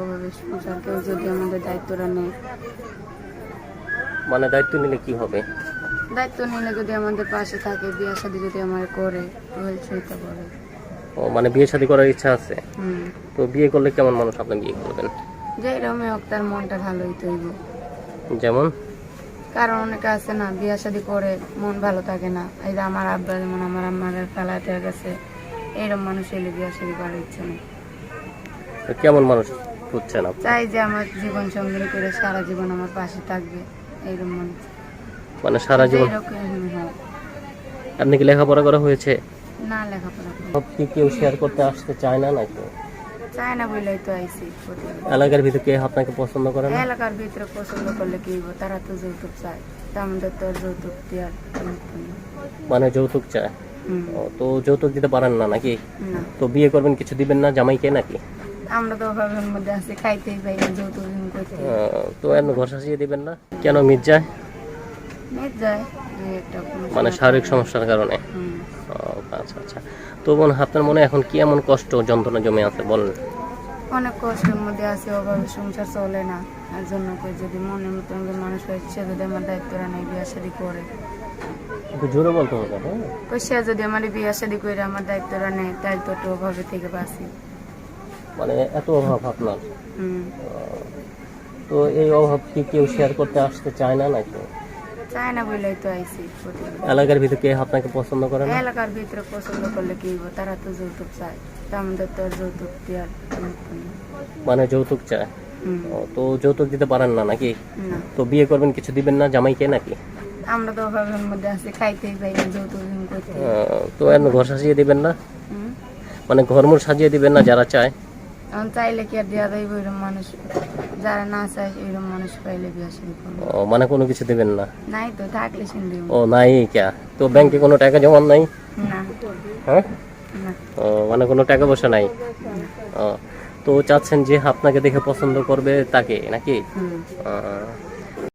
ওভাবে কেউ যদি আমাদের দায়িত্বটা নেয়। মানে দায়িত্ব নিলে কি হবে? দায়িত্ব নিলে যদি আমাদের পাশে থাকে বিয়ে শাদী যদি আমার করে সেইটা করে। ও মানে বিয়ে শাদী করার ইচ্ছা আছে? হুম। তো বিয়ে করলে কেমন মানুষ আপনি বিয়ে করবেন? যে এরকমই হোক তার মনটা ভালোই তৈব যেমন? কারণ অনেকে আছে না বিয়ে শাদী করে মন ভালো থাকে না। এই যে আমার আব্বা যেমন আমার আমার ফেলাতে গেছে এরকম মানুষ এলে বিয়ে শাদী করার ইচ্ছে নেই। তো কেমন মানুষ খুঁজছেন চাই যে আমার জীবন সঙ্গিনী করে সারা জীবন আমার পাশে থাকবে এইরকম মানুষ মানে সারা জীবন আপনি কি লেখাপড়া করা হয়েছে? না লেখাপড়া করি। সব কি কেউ শেয়ার করতে আসতে চায় না নাকি? চায় না বলেই তো প্রতিদিন। এলাকার ভিতরে কে আপনাকে পছন্দ করে না? এলাকার ভিতরে পছন্দ করলে কি হইব? তারা তো যৌতুক চায়। তা আমাদের তো যৌতুক দেওয়ার মানে যৌতুক চায়? তো যৌতুক দিতে পারেন না নাকি? তো বিয়ে করবেন কিছু দিবেন না? জামাইকে নাকি? আমরা তো অভাবের মধ্যে আছি খাইতেই পাই না যৌতুক দিন করতে তো এমন ঘর সাজিয়ে দিবেন না? কেন মির্জায় কোনো মানে শারীরিক সমস্যার কারণে? আচ্ছা আচ্ছা। তো বোন আপনার মনে এখন কি এমন কষ্ট যন্ত্রণা জমে আছে বলেন। অনেক কষ্টের মধ্যে আছে অভাবে সংসার চলে না। আর জন্য করে যদি মনের মতন যে মানুষ হয় সে যদি আমার দায়িত্বটা নেই বিয়ে শাদি করে। জোরে বলতে হবে হ্যাঁ সে যদি আমার বিয়ে শাদি করে আমার দায়িত্বটা নেয় তাই তো অভাবে থেকে বাঁচি। মানে এত অভাব আপনার। তো এই অভাব কি কেউ শেয়ার করতে আসতে চায় না নাকি? চায় না বলেই তো। এলাকার ভিতরে কে আপনাকে পছন্দ করে না? এলাকার ভিতরে পছন্দ করলে কি হইব? তারা তো যৌতুক চায়। তা আমাদের তো যৌতুক দেওয়ার মানে যৌতুক চায়? তো যৌতুক দিতে পারেন না নাকি? তো বিয়ে করবেন কিছু দিবেন না জামাইকে নাকি? আমরা তো অভাবের মধ্যে আছি খাইতেই পাই না যৌতুক করতে তো এমন ঘর সাজিয়ে দিবেন না? মানে ঘরমুর সাজিয়ে দিবেন না যারা চায়? এখন চাইলে কি আর দেওয়া যাইব এরকম মানুষ? যারা না চায় এরকম মানুষ পাইলে বিয়া শুরু করব। ও, মানে কোনো কিছু দেবেন না? নাই তো থাকলে সিন দিব। ও নাই ক্যা? তো ব্যাংকে কোনো টাকা জমান নাই? না। হ্যাঁ? না। ও মানে কোনো টাকা পয়সা নাই? ও তো চাচ্ছেন যে আপনাকে দেখে পছন্দ করবে তাকে নাকি? হুম।